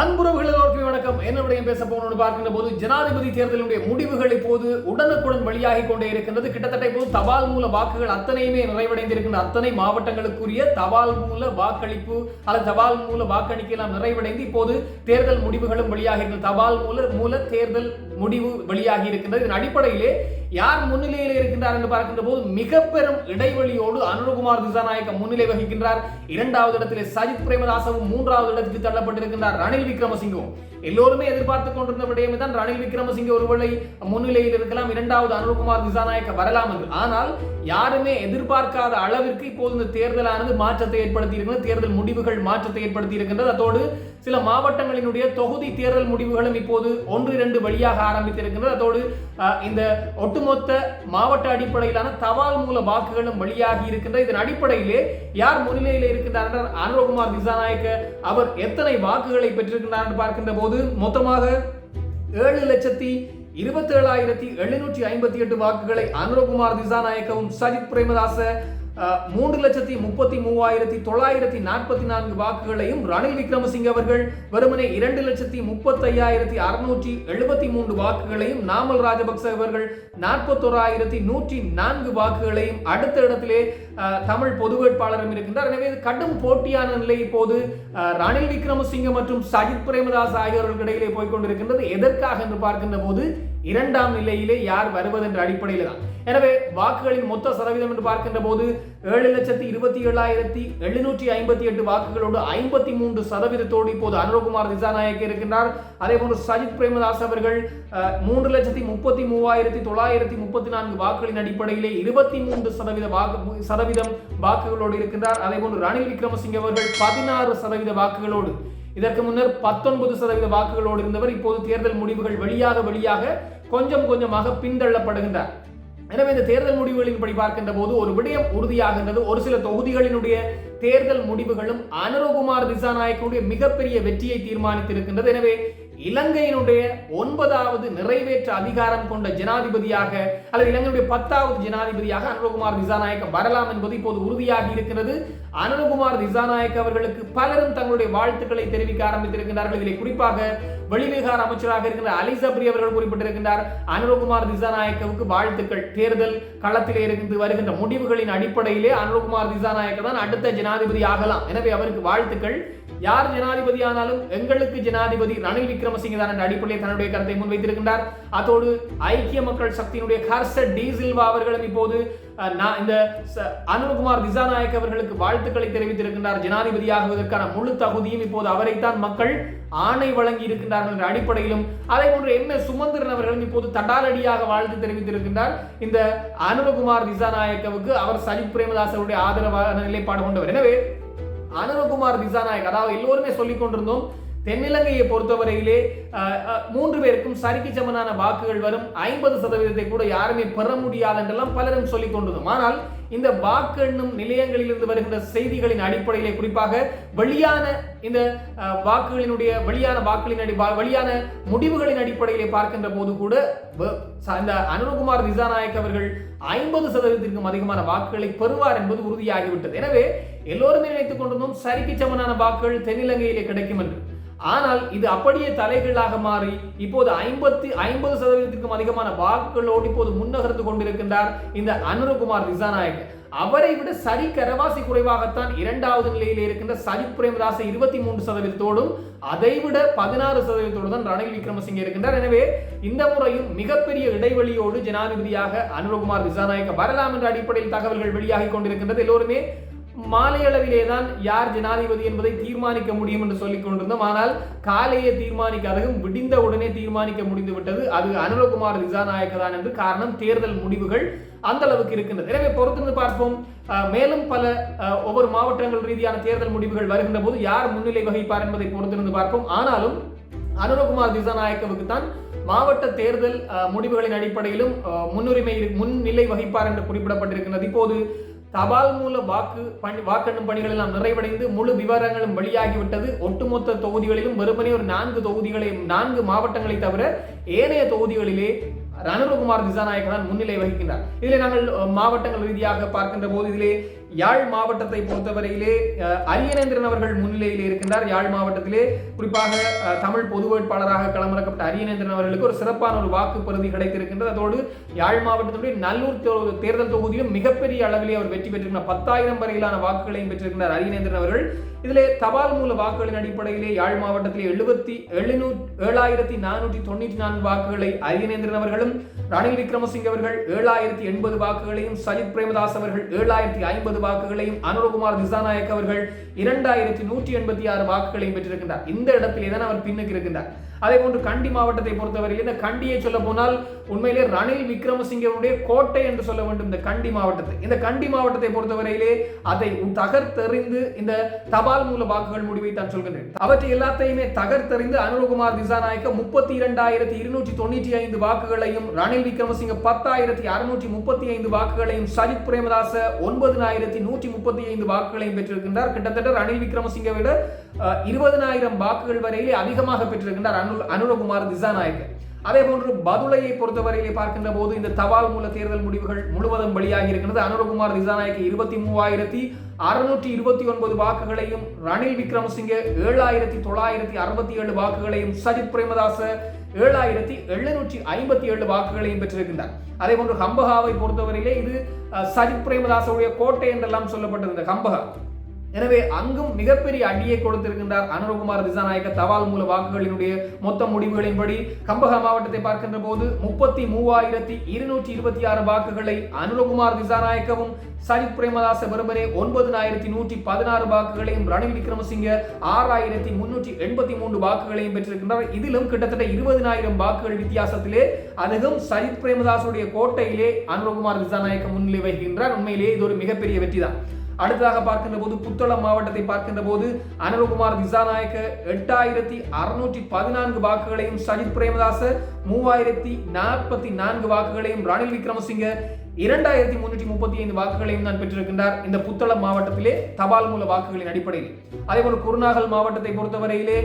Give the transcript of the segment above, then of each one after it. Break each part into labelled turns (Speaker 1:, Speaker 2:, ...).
Speaker 1: அன்புறவுகள் எல்லோருக்குமே வணக்கம். என்ன விடயம் பேச போகணும்னு பார்க்கின்ற போது ஜனாதிபதி தேர்தலுடைய முடிவுகள் இப்போது உடனுக்குடன் வெளியாகி கொண்டே இருக்கின்றது. கிட்டத்தட்ட இப்போது தபால் மூல வாக்குகள் அத்தனையுமே நிறைவடைந்திருக்கின்ற அத்தனை மாவட்டங்களுக்குரிய தபால் மூல வாக்களிப்பு அல்லது தபால் மூல வாக்களிக்கலாம் எல்லாம் நிறைவடைந்து இப்போது தேர்தல் முடிவுகளும் வெளியாகி தபால் மூல மூல தேர்தல் முடிவு வெளியாகி இருக்கின்றது இதன் அடிப்படையிலே யார் முன்னிலையில் இருக்கின்றார் என்று பார்க்கின்ற போது மிக பெரும் இடைவெளியோடு அனுரகுமார் திசாநாயக்க முன்னிலை வகிக்கின்றார். இரண்டாவது இடத்திலே சஜித் பிரேமதாசவும் மூன்றாவது இடத்துக்கு தள்ளப்பட்டிருக்கின்றார் ரணில் விக்ரமசிங்கவும் எல்லோருமே எதிர்பார்த்து கொண்டிருந்த விடயமே தான் ரணில் விக்ரமசிங்க ஒருவேளை முன்னிலையில் இருக்கலாம். இரண்டாவது அனுபகுமார் திசாநாயக்க வரலாம் என்று. ஆனால் யாருமே எதிர்பார்க்காத அளவிற்கு இப்போது இந்த தேர்தலானது மாற்றத்தை ஏற்படுத்தி இருக்கிறது தேர்தல் முடிவுகள் மாற்றத்தை ஏற்படுத்தி இருக்கின்றது அதோடு சில மாவட்டங்களினுடைய தொகுதி தேர்தல் முடிவுகளும் இப்போது ஒன்று இரண்டு வழியாக ஆரம்பித்திருக்கின்றது. அதோடு இந்த ஒட்டுமொத்த மாவட்ட அடிப்படையிலான தபால் மூல வாக்குகளும் வெளியாகி இருக்கின்ற இதன் அடிப்படையிலே யார் முன்னிலையில் இருக்கின்றார்? என்றால் அனுரகுமார் திசாநாயக்க அவர் எத்தனை வாக்குகளை பெற்றிருக்கின்றார் என்று பார்க்கின்ற போது மொத்தமாக ஏழு லட்சத்தி இருபத்தேழாயிரத்தி எழுநூற்றி ஐம்பத்தி எட்டு வாக்குகளை அனுரகுமார் திசாநாயக்கவும் சஜித் பிரேமதாச மூன்று லட்சத்தி முப்பத்தி மூவாயிரத்தி தொள்ளாயிரத்தி நாற்பத்தி நான்கு வாக்குகளையும் ரணில் விக்ரமசிங்க அவர்கள் வெறுமனே இரண்டு லட்சத்தி முப்பத்தையாயிரத்தி அறுநூற்றி எழுபத்தி மூன்று வாக்குகளையும் நாமல் ராஜபக்ச அவர்கள் நாற்பத்தோராயிரத்தி நூற்றி நான்கு வாக்குகளையும் அடுத்த இடத்திலே அஹ், தமிழ் பொது வேட்பாளரும் இருக்கின்றார். எனவே இது கடும் போட்டியான நிலை இப்போது ரணில் விக்ரமசிங்க மற்றும் சஜித் பிரேமதாஸ் ஆகியோர்களுக்கு இடையிலே போய்கொண்டிருக்கின்றது எதற்காக என்று பார்க்கின்ற போது இரண்டாம் நிலையிலே யார் வருவது என்ற அடிப்படையில் தான். எனவே வாக்குகளின் மொத்த சதவீதம் என்று பார்க்கின்ற போது ஏழு லட்சத்தி இருபத்தி ஏழாயிரத்தி எழுநூற்றி ஐம்பத்தி எட்டு வாக்குகளோடு ஐம்பத்தி மூன்று சதவீதத்தோடு இப்போது அனுரகுமார் திசாநாயக் இருக்கின்றார். அதே போன்று சஜித் பிரேமதாஸ் அவர்கள் மூன்று லட்சத்தி முப்பத்தி மூவாயிரத்தி தொள்ளாயிரத்தி முப்பத்தி நான்கு வாக்குகளின் அடிப்படையிலே இருபத்தி மூன்று சதவீத வாக்கு சதவீதம் வாக்குகளோடு இருக்கின்றார். அதே போன்று ரணில் விக்ரமசிங்க அவர்கள் பதினாறு சதவீத வாக்குகளோடு இதற்கு முன்னர் பத்தொன்பது சதவீத வாக்குகளோடு இருந்தவர். இப்போது தேர்தல் முடிவுகள் வெளியாக வெளியாக கொஞ்சம் கொஞ்சமாக பின்தள்ளப்படுகின்றார் எனவே இந்த தேர்தல் முடிவுகளின்படி பார்க்கின்ற போது ஒரு விடயம் உறுதியாகின்றது. ஒரு சில தொகுதிகளினுடைய தேர்தல் முடிவுகளும் அனுரகுமார் திசாநாயக்கனுடைய மிகப்பெரிய வெற்றியை தீர்மானித்திருக்கின்றது. எனவே இலங்கையினுடைய ஒன்பதாவது நிறைவேற்ற அதிகாரம் கொண்ட ஜனாதிபதியாக அல்லது இலங்கையுடைய பத்தாவது ஜனாதிபதியாக அனுரகுமார் திசாநாயக்கம் வரலாம் என்பது இப்போது உறுதியாகி இருக்கிறது. அனுரகுமார் திசாநாயக் அவர்களுக்கு பலரும் தங்களுடைய வாழ்த்துக்களை தெரிவிக்க ஆரம்பித்திருக்கிறார்கள் இதில் குறிப்பாக வெளிவிகார அமைச்சராக இருக்கின்ற அலி சப்ரி அவர்கள் குறிப்பிட்டிருக்கின்றார். அனுரகுமார் திசாநாயக்கவுக்கு வாழ்த்துக்கள். தேர்தல் களத்திலே இருந்து வருகின்ற முடிவுகளின் அடிப்படையிலே அனுரகுமார் திசாநாயக்க தான் அடுத்த ஜனாதிபதி ஆகலாம். எனவே அவருக்கு வாழ்த்துக்கள். யார் ஜனாதிபதி ஆனாலும் எங்களுக்கு ஜனாதிபதி ரணில் விக்ரமசிங்க தான் என்ற அடிப்படையில் தன்னுடைய கருத்தை முன்வைத்திருக்கின்றார். அதோடு ஐக்கிய மக்கள் சக்தியினுடைய ஹர்ஷ டி சில்வா அவர்களும் இப்போது நான் இந்த ச- திசாநாயக் அவர்களுக்கு வாழ்த்துக்களை தெரிவித்திருக்கின்றார். ஜனாதிபதி ஆகுவதற்கான முழு தகுதியும் இப்போது அவரைத்தான் மக்கள் ஆணை வழங்கி இருக்கின்றார்கள் என்ற அடிப்படையிலும் அதே போன்று எம். எஸ். சுமந்திரன் அவர்களும் இப்போது தடாலடியாக வாழ்த்து தெரிவித்திருக்கின்றார். இந்த அனுரகுமார் திசாநாயக்கவுக்கு அவர் சஜித் பிரேமதாசருடைய ஆதரவான நிலைப்பாடு கொண்டவர். எனவே அனுரகுமார் திசாநாயக் அதாவது எல்லோருமே சொல்லிக் கொண்டிருந்தோம் தென்னிலங்கையை பொறுத்தவரையிலே மூன்று பேருக்கும் சரிக்கு சமனான வாக்குகள் வரும். ஐம்பது சதவீதத்தை கூட யாருமே பெற முடியாது என்றெல்லாம் பலரும் சொல்லிக் கொண்டிருந்தோம். ஆனால் இந்த வாக்கு எண்ணும் நிலையங்களிலிருந்து வருகின்ற செய்திகளின் அடிப்படையிலே குறிப்பாக வெளியான இந்த அஹ், வாக்குகளினுடைய வெளியான வாக்குகளின் அடி வெளியான முடிவுகளின் அடிப்படையிலே பார்க்கின்ற போது கூட இந்த அனுரகுமார் திசாநாயக் அவர்கள் ஐம்பது சதவீதத்திற்கும் அதிகமான வாக்குகளை பெறுவார் என்பது உறுதியாகிவிட்டது. எனவே எல்லோருமே நினைத்துக் கொண்டிருந்தோம் சரிக்கு சமனான வாக்குகள் தென்னிலங்கையிலே கிடைக்கும் என்று. ஆனால் இது அப்படியே தலைகளாக மாறி இப்போது ஐம்பத்தி ஐம்பது சதவீதத்திற்கும் அதிகமான வாக்குகளோடு இப்போது முன்னகர்ந்து கொண்டிருக்கின்றார் இந்த அனுரகுமார் திசாநாயக். அவரை விட சரி கரவாசி குறைவாகத்தான் இரண்டாவது நிலையில் இருக்கின்ற சரி பிரேமதாச இருபத்தி மூன்று சதவீதத்தோடும் அதைவிட பதினாறு சதவீதத்தோடு தான் ரணில் விக்ரமசிங்கே இருக்கின்றார். எனவே இந்த முறையும் மிகப்பெரிய இடைவெளியோடு ஜனாதிபதியாக அனுரகுமார் திசாநாயக்க வரலாம் என்ற அடிப்படையில் தகவல்கள் வெளியாகி கொண்டிருக்கின்றது. எல்லோருமே மாலை அளவிலே தான் யார் ஜனாதிபதி என்பதை தீர்மானிக்க முடியும் என்று சொல்லிக் கொண்டிருந்தோம். ஆனால் காலையே தீர்மானிக்காததும் விடிந்த உடனே தீர்மானிக்க முடிந்து விட்டது அது அனுரகுமார் திசாநாயக்க தான் என்று காரணம் தேர்தல் முடிவுகள் அந்த அளவுக்கு இருக்கின்றது. எனவே பொறுத்திருந்து பார்ப்போம். மேலும் பல ஒவ்வொரு மாவட்டங்கள் ரீதியான தேர்தல் முடிவுகள் வருகின்ற போது யார் முன்னிலை வகிப்பார் என்பதை பொறுத்திருந்து பார்ப்போம். ஆனாலும் அனுரகுமார் திசாநாயக்கவுக்கு தான் மாவட்ட தேர்தல் முடிவுகளின் அடிப்படையிலும் முன்னுரிமை முன்னிலை வகிப்பார் என்று குறிப்பிடப்பட்டிருக்கிறது இப்போது தபால் மூல வாக்கு பணி வாக்கெண்ணும் பணிகள் எல்லாம் நிறைவடைந்து முழு விவரங்களும் வெளியாகிவிட்டது. ஒட்டுமொத்த தொகுதிகளிலும் வெறுமனே ஒரு நான்கு தொகுதிகளை நான்கு மாவட்டங்களை தவிர ஏனைய தொகுதிகளிலே ரணருகுமார் திசாநாயக் தான் முன்னிலை வகிக்கின்றார். இதிலே நாங்கள் மாவட்டங்கள் ரீதியாக பார்க்கின்ற போது இதிலே யாழ் மாவட்டத்தை பொறுத்தவரையிலே அரியநேந்திரன் அவர்கள் முன்னிலையில் இருக்கின்றார். யாழ் மாவட்டத்திலே குறிப்பாக தமிழ் பொது வேட்பாளராக களமிறக்கப்பட்ட அரியநேந்திரன் அவர்களுக்கு ஒரு சிறப்பான ஒரு வாக்கு பிரதி கிடைத்திருக்கின்றது. அதோடு யாழ் மாவட்டத்தினுடைய நல்லூர் தேர்தல் தொகுதியிலும் மிகப்பெரிய அளவிலே அவர் வெற்றி பெற்றிருக்கிறார் பத்தாயிரம் வரையிலான வாக்குகளையும் பெற்றிருக்கிறார் அரியநேந்திரன் அவர்கள். இதிலே தபால் மூல வாக்குகளின் அடிப்படையிலே யாழ் மாவட்டத்திலே எழுபத்தி எழுநூ ஏழாயிரத்தி நானூற்றி தொண்ணூற்றி நான்கு வாக்குகளை அரியநேந்திரன் அவர்களும் ரணில் விக்ரமசிங்க அவர்கள் ஏழாயிரத்தி எண்பது வாக்குகளையும் சஜித் பிரேமதாஸ் அவர்கள் ஏழாயிரத்தி ஐம்பது வாக்குகளையும் அனுரகுமார் திசாநாயக் அவர்கள் இரண்டாயிரத்தி நூற்றி எண்பத்தி ஆறு வாக்குகளையும் பெற்றிருக்கின்றார். இந்த இடத்திலே தான் அவர் பின்னுக்கு இருக்கின்றார். அதே போன்று கண்டி மாவட்டத்தை பொறுத்தவரையில் இந்த கண்டியை சொல்ல போனால் உண்மையிலே ரணில் விக்ரமசிங்கவுடைய கோட்டை என்று சொல்ல வேண்டும் இந்த கண்டி மாவட்டத்தை. இந்த கண்டி மாவட்டத்தை பொறுத்தவரையிலே அதை தகர்த்தெறிந்து இந்த தபால் மூல வாக்குகள் முடிவை தான் சொல்கின்றேன். அவற்றை எல்லாத்தையுமே தகர்த்தெறிந்து அனுரகுமார் திசாநாயக்க முப்பத்தி இரண்டாயிரத்தி இருநூற்றி தொண்ணூற்றி ஐந்து வாக்குகளையும் ரணில் விக்ரமசிங்க பத்தாயிரத்தி அறுநூற்றி முப்பத்தி ஐந்து வாக்குகளையும் சஜித் பிரேமதாச ஒன்பதினாயிரத்தி நூற்றி முப்பத்தி ஐந்து வாக்குகளையும் பெற்றிருக்கின்றார். கிட்டத்தட்ட ரணில் விக்ரமசிங்க விட இருபதனாயிரம் வாக்குகள் வரையிலே அதிகமாக பெற்றிருக்கின்றார் அனு அனுரகுமார் திசாநாயக்க. அதே போன்று பதுளையை பொறுத்தவரையிலே பார்க்கின்ற போது இந்த தபால் மூல தேர்தல் முடிவுகள் முழுவதும் வெளியாகி இருக்கிறது அனுரகுமார் திசாநாயக்க இருபத்தி மூவாயிரத்தி அறுநூற்றி இருபத்தி ஒன்பது வாக்குகளையும் ரணில் விக்ரமசிங்கே ஏழாயிரத்தி தொள்ளாயிரத்தி அறுபத்தி ஏழு வாக்குகளையும் சஜித் பிரேமதாச ஏழாயிரத்தி எழுநூற்றி ஐம்பத்தி ஏழு வாக்குகளையும் பெற்றிருக்கின்றார். அதே போன்று ஹம்பகாவை பொறுத்தவரையிலே இது சஜித் பிரேமதாசவுடைய கோட்டை என்றெல்லாம் சொல்லப்பட்டிருந்த ஹம்பகா எனவே அங்கும் மிகப்பெரிய அடியை கொடுத்திருக்கின்றார் அனுரகுமார் திசாநாயக்க தபால் மூல வாக்குகளினுடைய மொத்த முடிவுகளின்படி. கம்பகா மாவட்டத்தை பார்க்கின்ற போது முப்பத்தி மூவாயிரத்தி இருநூற்றி இருபத்தி ஆறு வாக்குகளை அனுரகுமார் திசாநாயக்கவும் சரித் பிரேமதாச வெறுமனே ஒன்பதினாயிரத்தி நூற்றி பதினாறு வாக்குகளையும் ரணில் விக்ரமசிங்க ஆறாயிரத்தி முன்னூற்றி எண்பத்தி மூன்று வாக்குகளையும் பெற்றிருக்கின்றார். இதிலும் கிட்டத்தட்ட இருபதினாயிரம் வாக்குகள் வித்தியாசத்திலே அதுவும் சரித் பிரேமதாசுடைய கோட்டையிலே அனுரகுமார் திசாநாயக்க முன்னிலை வைக்கின்றார் உண்மையிலேயே இது ஒரு மிகப்பெரிய வெற்றிதான். அடுத்ததாக பார்க்கின்ற போது புத்தளம் மாவட்டத்தை பார்க்கின்ற போது அனல்குமார் திசாநாயக்க எட்டாயிரத்தி அறுநூற்றி பதினான்கு வாக்குகளையும் சஜித் பிரேமதாச மூவாயிரத்தி நாற்பத்தி நான்கு வாக்குகளையும் ரணில் விக்ரமசிங்க இரண்டாயிரத்தி முன்னூற்றி முப்பத்தி ஐந்து வாக்குகளையும் தான் பெற்றிருக்கின்றார். இந்த புத்தளம் மாவட்டத்திலே தபால் மூல வாக்குகளின் அடிப்படையில். அதேபோல் குருநாகல் மாவட்டத்தை பொறுத்தவரையிலே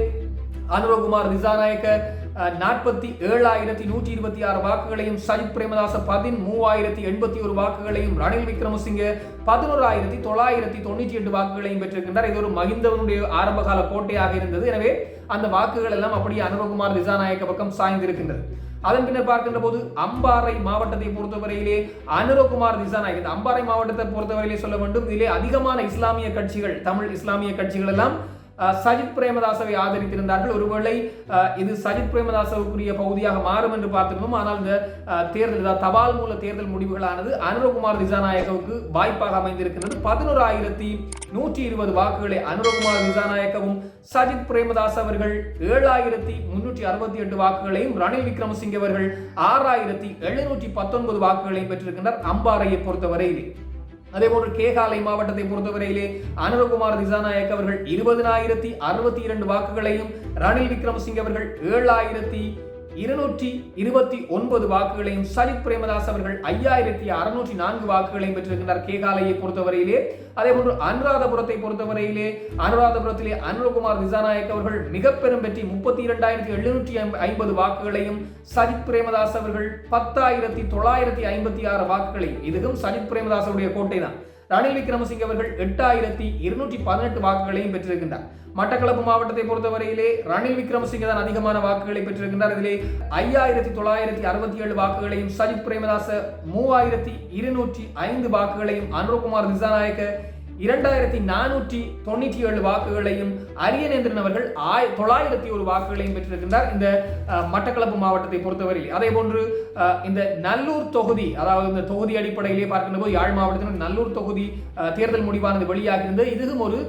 Speaker 1: அனுரகுமார் திசாநாயக்க நாற்பத்தி ஏழாயிரத்தி நூற்றி இருபத்தி ஆறு வாக்குகளையும் சஜித் பிரேமதாச பதின் மூவாயிரத்தி எண்பத்தி ஒரு வாக்குகளையும் ரணில் விக்ரமசிங்கே பதினோராயிரத்தி தொள்ளாயிரத்தி தொண்ணூற்றி எட்டு வாக்குகளையும் பெற்றிருக்கின்றார். இது ஒரு மகிந்தவனுடைய ஆரம்பகால கோட்டையாக இருந்தது. எனவே அந்த வாக்குகள் எல்லாம் அப்படியே அனுரகுமார் திசாநாயக்க பக்கம் சாய்ந்திருக்கின்றது. அதன் பின்னர் பார்க்கின்ற போது அம்பாறை மாவட்டத்தை பொறுத்தவரையிலே அனுரகுமார் திசாநாயக் இந்த அம்பாறை மாவட்டத்தை பொறுத்தவரையிலே சொல்ல வேண்டும். இதிலே அதிகமான இஸ்லாமிய கட்சிகள் தமிழ் இஸ்லாமிய கட்சிகள் எல்லாம் சஜித் பிரேமதாசவை ஆதரித்திருந்தார்கள். ஒருவேளை இது சஜித் பிரேமதாசவுக்குரிய பகுதியாக மாறும் என்று பார்த்திருந்தோம். ஆனால் இந்த தேர்தல் தபால் மூல தேர்தல் முடிவுகளானது அனுரகுமார் திசாநாயக்கவுக்கு வாய்ப்பாக அமைந்திருக்கிறது பதினோராயிரத்தி நூற்றி இருபது வாக்குகளை அனுரகுமார் திசாநாயக்கவும் சஜித் பிரேமதாஸ் அவர்கள் ஏழாயிரத்தி முன்னூற்றி அறுபத்தி எட்டு வாக்குகளையும் ரணில் விக்ரமசிங்க அவர்கள் ஆறாயிரத்தி எழுநூற்றி பத்தொன்பது வாக்குகளையும் பெற்றிருக்கின்றனர் அம்பாறையை பொறுத்தவரையிலே. அதேபோன்று கேகாலை மாவட்டத்தை பொறுத்தவரையிலே அனுரகுமார் திசாநாயக் அவர்கள் இருபதினாயிரத்தி அறுபத்தி இரண்டு வாக்குகளையும் ரணில் விக்ரமசிங்க அவர்கள் ஏழாயிரத்தி இருநூற்றி இருபத்தி ஒன்பது வாக்குகளையும் சஜித் பிரேமதாஸ் அவர்கள் ஐயாயிரத்தி அறுநூற்றி நான்கு வாக்குகளையும் பெற்றிருக்கின்றார் கேகாலையை பொறுத்தவரையிலே. அதே போன்று அனுராதபுரத்தை பொறுத்தவரையிலே அனுராதபுரத்திலே அனுரகுமார் திசாநாயக் அவர்கள் மிக பெரும் வெற்றி முப்பத்தி இரண்டாயிரத்தி எழுநூற்றி ஐம்பது வாக்குகளையும் சஜித் பிரேமதாஸ் அவர்கள் பத்தாயிரத்தி தொள்ளாயிரத்தி ஐம்பத்தி ஆறு வாக்குகளையும். இதுவும் சஜித் பிரேமதாசருடைய கோட்டை தான் ரணில் விக்ரமசிங்க அவர்கள் எட்டாயிரத்தி இருநூற்றி பதினெட்டு வாக்குகளையும் பெற்றிருக்கின்றார். மட்டக்களப்பு மாவட்டத்தை பொறுத்தவரையிலே ரணில் விக்ரமசிங்க தான் அதிகமான வாக்குகளை பெற்றிருக்கின்றார். இதிலே ஐயாயிரத்தி தொள்ளாயிரத்தி அறுபத்தி ஏழு வாக்குகளையும் சஜித் பிரேமதாச மூவாயிரத்தி இருநூற்றி ஐந்து வாக்குகளையும் அனுரகுமார் திசாநாயக்க இரண்டாயிரத்தி நானூற்றி தொண்ணூற்றி ஏழு வாக்குகளையும் அரியநேந்திரன் அவர்கள் ஆய் தொள்ளாயிரத்தி ஒரு வாக்குகளையும் பெற்றிருக்கின்றார் இந்த மட்டக்களப்பு மாவட்டத்தை பொறுத்தவரையில். அதே போன்று இந்த நல்லூர் தொகுதி அதாவது இந்த தொகுதி அடிப்படையிலே பார்க்கின்ற போது யாழ் மாவட்டத்தில் நல்லூர் தொகுதி தேர்தல் முடிவானது வெளியாகியிருந்தது. இதுவும் ஒரு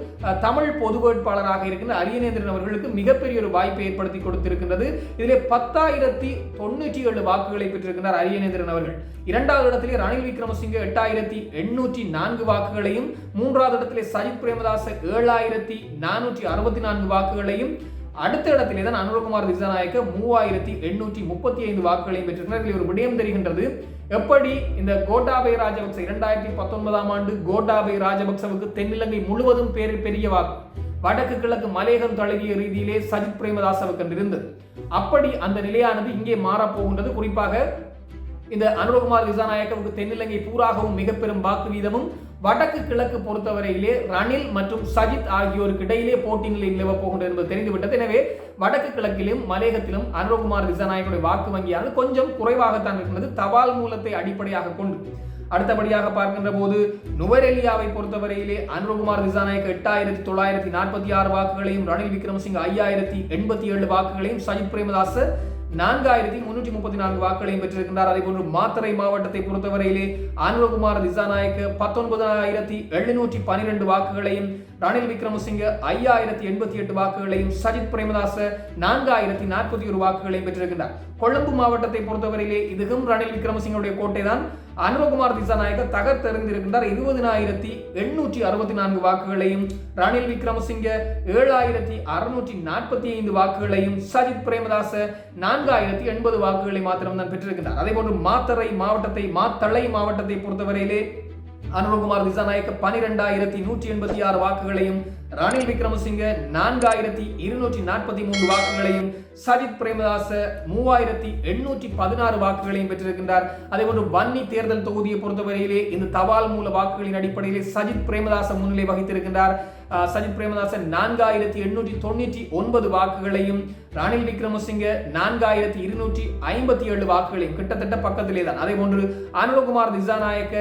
Speaker 1: தமிழ் பொது வேட்பாளராக இருக்கின்ற அரியநேந்திரன் அவர்களுக்கு மிகப்பெரிய ஒரு வாய்ப்பை ஏற்படுத்தி கொடுத்திருக்கின்றது. இதிலே பத்தாயிரத்தி தொண்ணூற்றி ஏழு வாக்குகளை பெற்றிருக்கின்றார் அரியநேந்திரன் அவர்கள். இரண்டாவது இடத்திலே ரணில் விக்ரமசிங்க எட்டாயிரத்தி எண்ணூற்றி நான்கு வாக்குகளையும் மூன்று மூன்றாவது இடத்திலே சஜித் பிரேமதாச ஏழாயிரத்தி நானூற்றி அறுபத்தி நான்கு வாக்குகளையும் அடுத்த இடத்திலே தான் அனுரகுமார் திசாநாயக்க மூவாயிரத்தி எண்ணூற்றி முப்பத்தி ஐந்து வாக்குகளையும் பெற்றிருக்கிறார். இதில் ஒரு விடயம் தெரிகின்றது. எப்படி இந்த கோட்டாபய ராஜபக்ச இரண்டாயிரத்தி பத்தொன்பதாம் ஆண்டு கோட்டாபய ராஜபக்சவுக்கு தென்னிலங்கை முழுவதும் பேர் பெரிய வாக்கு வடக்கு கிழக்கு மலையகம் தழுவிய ரீதியிலே சஜித் பிரேமதாசவுக்கு என்று இருந்தது. அப்படி அந்த நிலையானது இங்கே மாறப்போகின்றது குறிப்பாக இந்த அனுரகுமார் திசாநாயக்கவுக்கு தென்னிலங்கை பூராகவும் மிக பெரும் வாக்கு வீதமும் வடக்கு கிழக்கு பொறுத்தவரையிலே ரணில் மற்றும் சஜித் ஆகியோருக்கு இடையிலே போட்டி நிலை நிலவ போகின்றது என்பது தெரிந்துவிட்டது. எனவே வடக்கு கிழக்கிலும் மலேகத்திலும் அனுரகுமார் திசாநாயகனுடைய வாக்கு வங்கியானது கொஞ்சம் குறைவாகத்தான் இருக்கின்றது. தபால் மூலத்தை அடிப்படையாக கொண்டு. அடுத்தபடியாக பார்க்கின்ற போது நுவரெலியாவை பொறுத்தவரையிலே அனுரகுமார் திசாநாயக் எட்டாயிரத்தி தொள்ளாயிரத்தி நாற்பத்தி ஆறு வாக்குகளையும் ரணில் விக்ரமசிங் ஐயாயிரத்தி எண்பத்தி ஏழு வாக்குகளையும் சஜித் பிரேமதாச நான்காயிரத்தி முன்னூற்றி முப்பத்தி நான்கு வாக்குகளையும் பெற்றிருக்கின்றார். அதேபோன்று மாத்தரை மாவட்டத்தை பொறுத்தவரையிலே அனுரகுமார் திசாநாயக்கு பத்தொன்பதாயிரத்தி எழுநூற்றி பனிரெண்டு வாக்குகளையும் ரணில் விக்ரமசிங்க ஐயாயிரத்தி எண்பத்தி எட்டு வாக்குகளையும் சஜித் பிரேமதாச நான்காயிரத்தி நாற்பத்தி ஒரு வாக்குகளையும் பெற்றிருக்கின்றார். கொழும்பு மாவட்டத்தை பொறுத்தவரையிலே இதுவும் ரணில் விக்ரமசிங்கனுடைய கோட்டை தான் அனுரகுமார் திசாநாயகர் தகர்த்தெறிந்திருக்கின்றார் இருபதினாயிரத்தி எண்ணூற்றி அறுபத்தி நான்கு வாக்குகளையும் ரணில் விக்ரமசிங்க ஏழாயிரத்தி அறுநூற்றி நாற்பத்தி ஐந்து வாக்குகளையும் சஜித் பிரேமதாச நான்காயிரத்தி எண்பது வாக்குகளை மாத்திரம் தான் பெற்றிருக்கின்றார். அதே போன்று மாத்தறை மாவட்டத்தை மாத்தளை மாவட்டத்தை பொறுத்தவரையிலே அனுபகுமார் திசாநாயக்க பனிரெண்டாயிரத்தி நூற்றி எண்பத்தி ஆறு வாக்குகளையும் ரணில் விக்ரமசிங்க நான்காயிரத்தி இருநூற்றி நாற்பத்தி மூன்று வாக்குகளையும் சஜித் பிரேமதாச மூவாயிரத்தி எண்ணூற்றி பதினாறு வாக்குகளையும் பெற்றிருக்கின்றார். அதேபோன்று வன்னி தேர்தல் தொகுதியை பொறுத்தவரையிலே இந்த தபால் மூல வாக்குகளின் அடிப்படையிலே சஜித் பிரேமதாச முன்னிலை வகித்திருக்கின்றார். சஜித் பிரேமதாசன் நான்காயிரத்தி எண்ணூற்றி தொண்ணூற்றி ஒன்பது வாக்குகளையும் ரணில் விக்ரமசிங்க நான்காயிரத்தி இருநூற்றி ஐம்பத்தி ஏழு வாக்குகளையும் கிட்டத்தட்ட பக்கத்திலே தான் அதே போன்று அனுரகுமார் திசாநாயக்க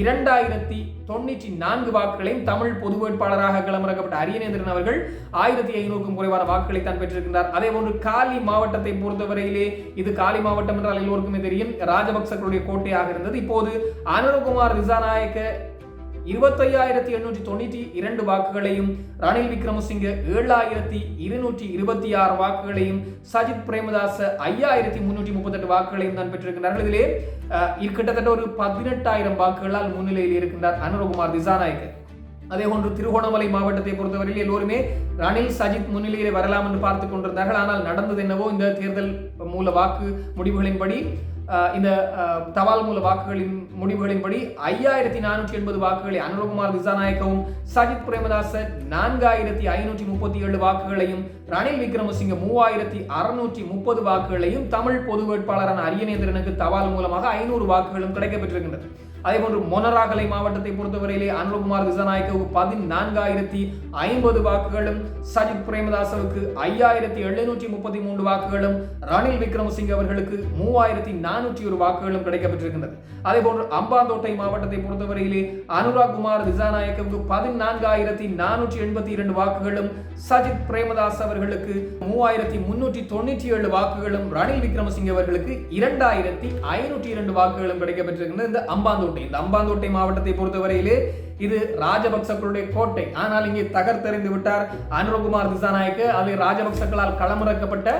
Speaker 1: இரண்டாயிரத்தி தொண்ணூற்றி நான்கு வாக்குகளையும் தமிழ் பொது வேட்பாளராக களமிறக்கப்பட்ட அரியநேந்திரன் அவர்கள் ஆயிரத்தி ஐநூறுக்கும் குறைவான வாக்குகளை தான் பெற்றிருக்கின்றார். அதே போன்று காலி மாவட்டத்தை பொறுத்தவரையிலே இது காலி மாவட்டம் என்றால் எல்லோருக்குமே தெரியும். ராஜபக்சர்களுடைய கோட்டையாக இருந்தது. இப்போது அனுரகுமார் திசாநாயக்க இருபத்தையாயிரத்தி எண்ணூற்றி தொண்ணூற்றி இரண்டு வாக்குகளையும் ரணில் விக்ரமசிங்க ஏழாயிரத்தி இருநூற்றி இருபத்தி ஆறு வாக்குகளையும் சஜித் பிரேமதாச ஐயாயிரத்தி முன்னூற்றி முப்பத்தெட்டு வாக்குகளையும் தான் பெற்றிருக்கிறார்கள் இதிலே கிட்டத்தட்ட ஒரு பதினெட்டாயிரம் வாக்குகளால் முன்னிலையில் இருக்கின்றார் அனுரகுமார் திசாநாயக்கர். அதே போன்று திருகோணமலை மாவட்டத்தை பொறுத்தவரையில் எல்லோருமே ரணில் சஜித் முன்னிலையிலே வரலாம் என்று பார்த்துக் கொண்டிருந்தார்கள். ஆனால் நடந்தது என்னவோ இந்த தேர்தல் மூல வாக்கு முடிவுகளின்படி இந்த தபால் மூல வாக்குகளின் முடிவுகளின்படி ஐயாயிரத்தி நானூற்றி எண்பது வாக்குகளை அனுரகுமார் திசாநாயக்கவும் சஜித் பிரேமதாச நான்காயிரத்தி ஐநூற்றி முப்பத்தி ஏழு வாக்குகளையும் ரணில் விக்ரமசிங்க மூவாயிரத்தி அறுநூற்றி முப்பது வாக்குகளையும் தமிழ் பொது வேட்பாளரான அரியநேந்திரனுக்கு தபால் மூலமாக ஐநூறு வாக்குகளும் கிடைக்கப்பெற்றிருக்கின்றது அதே போன்று மொனராகலை மாவட்டத்தை பொறுத்தவரையிலே அனுகுமார் திசாநாயக்கவுக்கு பதினான்காயிரத்தி ஐம்பது வாக்குகளும் சஜித் பிரேமதாசவுக்கு ஐயாயிரத்தி எழுநூற்றி முப்பத்தி மூன்று வாக்குகளும் ரணில் விக்ரமசிங் அவர்களுக்கு மூவாயிரத்தி நானூற்றி ஒரு வாக்குகளும் கிடைக்கப்பட்டிருக்கின்றது அதே போன்று அம்பாந்தோட்டை மாவட்டத்தை பொறுத்தவரையிலே அனுராக் குமார் திசாநாயக்கவுக்கு பதினான்காயிரத்தி நானூற்றி எண்பத்தி இரண்டு வாக்குகளும் சஜித் பிரேமதாஸ் அவர்களுக்கு மூவாயிரத்தி முன்னூற்றி தொண்ணூற்றி ஏழு வாக்குகளும் ரணில் விக்ரமசிங்க அவர்களுக்கு இரண்டாயிரத்தி ஐநூற்றி இரண்டு வாக்குகளும் கிடைக்கப்பட்டிருக்கின்றன இந்த அம்பாந்தோட்டை அம்பாந்தோட்டை இந்த அம்பாந்தோட்டை மாவட்டத்தை பொறுத்தவரையிலே இது ராஜபக்சக்களுடைய கோட்டை. ஆனால் இங்கே தகர்த்தறிந்து விட்டார் அனுரகுமார் திசாநாயக்கு. அது ராஜபக்சக்களால் களமிறக்கப்பட்ட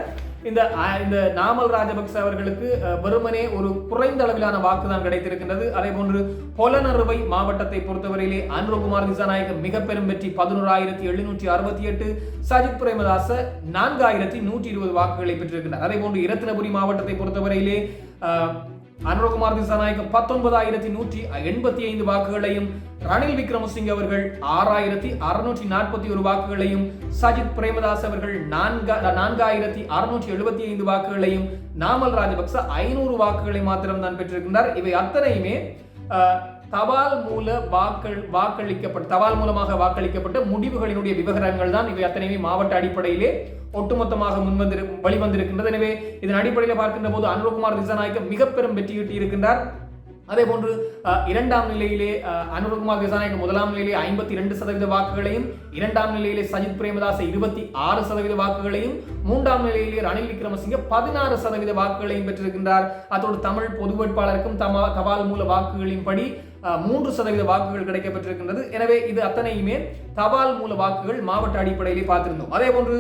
Speaker 1: இந்த இந்த நாமல் ராஜபக்ச அவர்களுக்கு வெறுமனே ஒரு குறைந்த அளவிலான வாக்கு தான் கிடைத்திருக்கின்றது. அதே போன்று பொலனறுவை மாவட்டத்தை பொறுத்தவரையிலே அனுரகுமார் திசாநாயக மிக பெரும் வெற்றி பதினோராயிரத்தி எழுநூற்றி அறுபத்தி எட்டு சஜித் பிரேமதாச நான்காயிரத்தி நூற்றி இருபது வாக்குகளை பெற்றிருக்கின்றனர் அதே போன்று இரத்தினபுரி மாவட்டத்தை பொறுத்தவரையிலே அனுரகுமார் திசாநாயகம் பத்தொன்பதாயிரத்தி நூற்றி எண்பத்தி ஐந்து வாக்குகளையும் ரணில் விக்ரமசிங்க அவர்கள் ஆறாயிரத்தி அறுநூற்றி நாற்பத்தி ஒரு வாக்குகளையும் சஜித் பிரேமதாஸ் அவர்கள் நான்கா நான்காயிரத்தி அறுநூற்றி எழுபத்தி ஐந்து வாக்குகளையும் நாமல் ராஜபக்ச ஐநூறு வாக்குகளை மாத்திரம் தான் பெற்றிருக்கின்றார். இவை அத்தனையுமே தபால் மூல வாக்கள் வாக்களிக்கப்பட்ட தபால் மூலமாக வாக்களிக்கப்பட்ட முடிவுகளினுடைய விவகாரங்கள் தான் இவை அத்தனையுமே மாவட்ட அடிப்படையிலே ஒட்டுமொத்தமாக முன்வந்திரு வழிவந்திருக்கின்றது. எனவே இதன் அடிப்படையில் பார்க்கின்ற போது அனுரகுமார் திசாநாயக்க மிக பெரும் வெற்றியீட்டி இருக்கின்றார் அதே போன்று இரண்டாம் நிலையிலே அனுரகுமார் திசாநாயக்க முதலாம் நிலையிலே ஐம்பத்தி இரண்டு சதவீத வாக்குகளையும் இரண்டாம் நிலையிலே சஜித் பிரேமதாஸ் இருபத்தி ஆறு சதவீத வாக்குகளையும் மூன்றாம் நிலையிலே ரணில் விக்ரமசிங்க பதினாறு சதவீத வாக்குகளையும் பெற்றிருக்கின்றார். அதோடு தமிழ் பொது வேட்பாளருக்கும் தபால் மூல வாக்குகளின்படி மூன்று சதவீத வாக்குகள் கிடைக்கப்பட்டிருக்கின்றது. எனவே இது அத்தனையுமே தபால் மூல வாக்குகள் மாவட்ட அடிப்படையிலே பார்த்திருந்தோம். அதே போன்று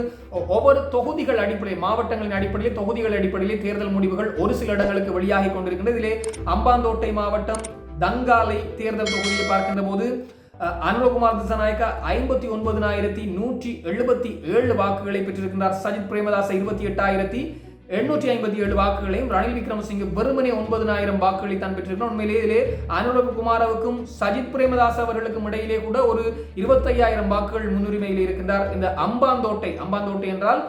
Speaker 1: ஒவ்வொரு தொகுதிகள் அடிப்படையில் மாவட்டங்களின் அடிப்படையில் தொகுதிகள் அடிப்படையிலே தேர்தல் முடிவுகள் ஒரு சில இடங்களுக்கு வெளியாகி கொண்டிருக்கின்றது. இதிலே அம்பாந்தோட்டை மாவட்டம் தங்காலை தேர்தல் தொகுதியை பார்க்கின்ற போது அனுரகுமார் திசாநாயக்கா ஐம்பத்தி ஒன்பதினாயிரத்தி நூற்றி எழுபத்தி ஏழு வாக்குகளை பெற்றிருக்கின்றார். சஜித் பிரேமதாச இருபத்தி எட்டாயிரத்தி எண்ணூற்றி ஐம்பத்தி ஏழு வாக்குகளையும் ரணில் விக்ரமசிங்க வெறுமனே ஒன்பதினாயிரம் வாக்குகளை தான் பெற்றிருக்கிறார். உண்மையிலே இதிலே அனுரகு குமாரவுக்கும் சஜித் பிரேமதாஸ் அவர்களுக்கும் இடையிலே கூட ஒரு இருபத்தையாயிரம் வாக்குகள் முன்னுரிமையில் இருக்கின்றார். இந்த அம்பாந்தோட்டை அம்பாந்தோட்டை என்றால்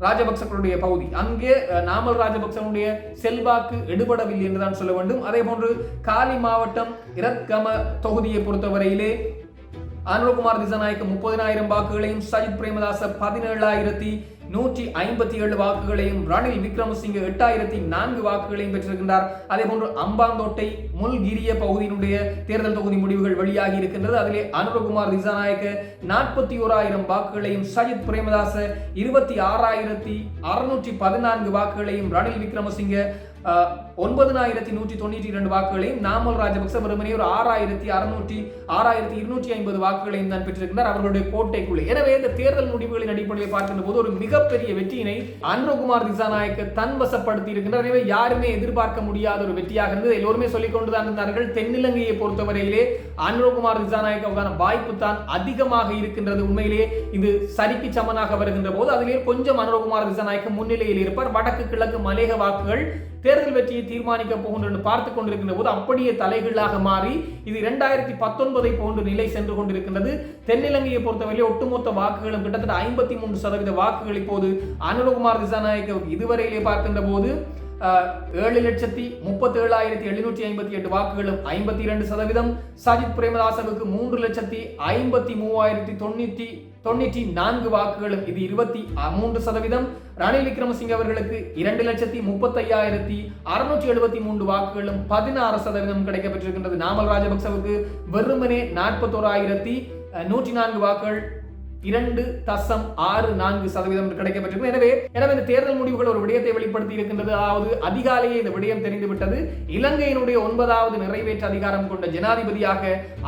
Speaker 1: ராஜபக்சர்களுடைய பகுதி. அங்கே நாமல் ராஜபக்சனுடைய செல்வாக்கு எடுபடவில்லை என்றுதான் சொல்ல வேண்டும். அதே போன்று காலி மாவட்டம் இரத்கம தொகுதியை பொறுத்தவரையிலே அனுரகுமார் திசநாயக்க முப்பதினாயிரம் வாக்குகளையும் சஜித் பிரேமதாச பதினேழாயிரத்தி நூற்றி ஐம்பத்தி ஏழு வாக்குகளையும் ரணில் விக்ரமசிங்க எட்டாயிரத்தி நான்கு வாக்குகளையும் பெற்றிருக்கின்றார். அதே போன்று அம்பாந்தோட்டை முல்கிரிய பகுதியினுடைய தேர்தல் தொகுதி முடிவுகள் வெளியாகி இருக்கின்றது. அதிலே அனுரகுமார் திசாநாயக்க நாற்பத்தி ஓராயிரம் வாக்குகளையும் சஜித் பிரேமதாச இருபத்தி ஆறாயிரத்தி அறுநூற்றி பதினான்கு வாக்குகளையும் ரணில் விக்ரமசிங்க ஒன்பதினாயிரத்தி நூற்றி தொண்ணூற்றி இரண்டு வாக்குகளையும் நாமல் ராஜபக்ச வெறுமனே ஒரு ஆறாயிரத்தி அறுநூற்றி ஆறாயிரத்தி இருநூற்றி ஐம்பது வாக்குகளையும் தான் பெற்றிருக்கிறார் அவர்களுடைய கோட்டைக்குள்ளே. எனவே இந்த தேர்தல் முடிவுகளின் அடிப்படையில் பார்க்கின்ற போது ஒரு மிகப்பெரிய வெற்றியினை அன்ரோகுமார் திசாநாயக்க தன் வசப்படுத்தி இருக்கின்றார் எனவே யாருமே எதிர்பார்க்க முடியாத ஒரு வெற்றியாக இருந்தது. எல்லோருமே சொல்லிக் கொண்டுதான் இருந்தார்கள். தென்னிலங்கையை பொறுத்தவரையிலே அன்ரோகுமார் திசாநாயக்கான வாய்ப்பு தான் அதிகமாக இருக்கின்றது உண்மையிலேயே. இது சரிக்கு சமனாக வருகின்ற போது அதிலே கொஞ்சம் அனுரகுமார் திசாநாயக்க முன்னிலையில் இருப்பார். வடக்கு கிழக்கு மலேக வாக்குகள் தேர்தல் வெற்றியை தீர்மானிக்க போகின்றன பார்த்து கொண்டிருக்கின்ற போது அப்படியே தலைகீழாக மாறி இது இரண்டாயிரத்தி பத்தொன்பதை போன்று நிலை சென்று கொண்டிருக்கின்றது. தென்னிலங்கையை பொறுத்தவரை ஒட்டுமொத்த வாக்குகளும் கிட்டத்தட்ட ஐம்பத்தி மூன்று சதவீத வாக்குகள் இப்போது அனுரகுமார் திசாநாயக்க இதுவரையிலே பார்க்கின்ற போது ஏழு லட்சத்தி முப்பத்தி ஏழாயிரத்தி எழுநூற்றி ஐம்பத்தி எட்டு வாக்குகளும் ஐம்பத்தி இரண்டு சதவீதம். சஜித் பிரேமதாசனுக்கு மூன்று லட்சத்தி ஐம்பத்தி மூவாயிரத்தி தொண்ணூற்றி தொண்ணூற்றி நான்கு வாக்குகளும். இது இருபத்தி மூன்று சதவீதம். ரணில் விக்ரமசிங்க அவர்களுக்கு இரண்டு லட்சத்தி முப்பத்தையாயிரத்தி அறுநூற்றி எழுபத்தி மூன்று வாக்குகளும் பதினாறு சதவீதம் கிடைக்கப்பெற்றிருக்கின்றது நாமல் ராஜபக்சவுக்கு வெறுமனே நாற்பத்தோராயிரத்தி நூற்றி நான்கு வாக்குகள் இரண்டு தசம் ஆறு நான்கு சதவீதம் கிடைக்கப்பட்டிருக்கும். எனவே எனவே இந்த தேர்தல் முடிவுகள் ஒரு விடயத்தை வெளிப்படுத்தி இருக்கின்றது. அதாவது அதிகாலையே இந்த விடயம் தெரிந்துவிட்டது இலங்கையினுடைய ஒன்பதாவது நிறைவேற்று அதிகாரம் கொண்ட ஜனாதிபதியாக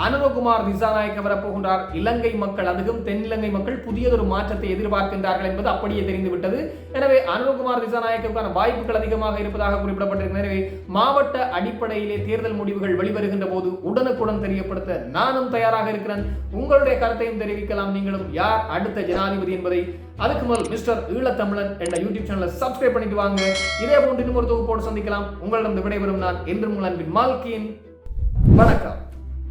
Speaker 1: அனுரகுமார் திசாநாயக்க வரப்போகின்றார். இலங்கை மக்கள் அதுவும் தென்னிலங்கை மக்கள் புதியதொரு மாற்றத்தை எதிர்பார்க்கின்றார்கள் என்பது அப்படியே தெரிந்துவிட்டது எனவே அனுரகுமார் திசாநாயக்கவுக்கான வாய்ப்புகள் அதிகமாக இருப்பதாக குறிப்பிடப்பட்டிருக்கிறது. எனவே மாவட்ட அடிப்படையிலே தேர்தல் முடிவுகள் வெளிவருகின்ற போது உடனுக்குடன் தெரியப்படுத்த நானும் தயாராக இருக்கிறேன். உங்களுடைய கருத்தையும் தெரிவிக்கலாம். நீங்களும் யார் அடுத்த ஜனாதிபதி என்பதை அதுக்கு முதல் மிஸ்டர் ஈழத்தமிழன் என்ற யூடியூப் சேனலை சப்ஸ்கிரைப் பண்ணிட்டு வாங்க. இதே போன்று இன்னொரு தொகுப்போடு சந்திக்கலாம். உங்களிடம் விடைபெறும் நான் என்றும் உங்கள் அன்பின் மால்கியின். வணக்கம்.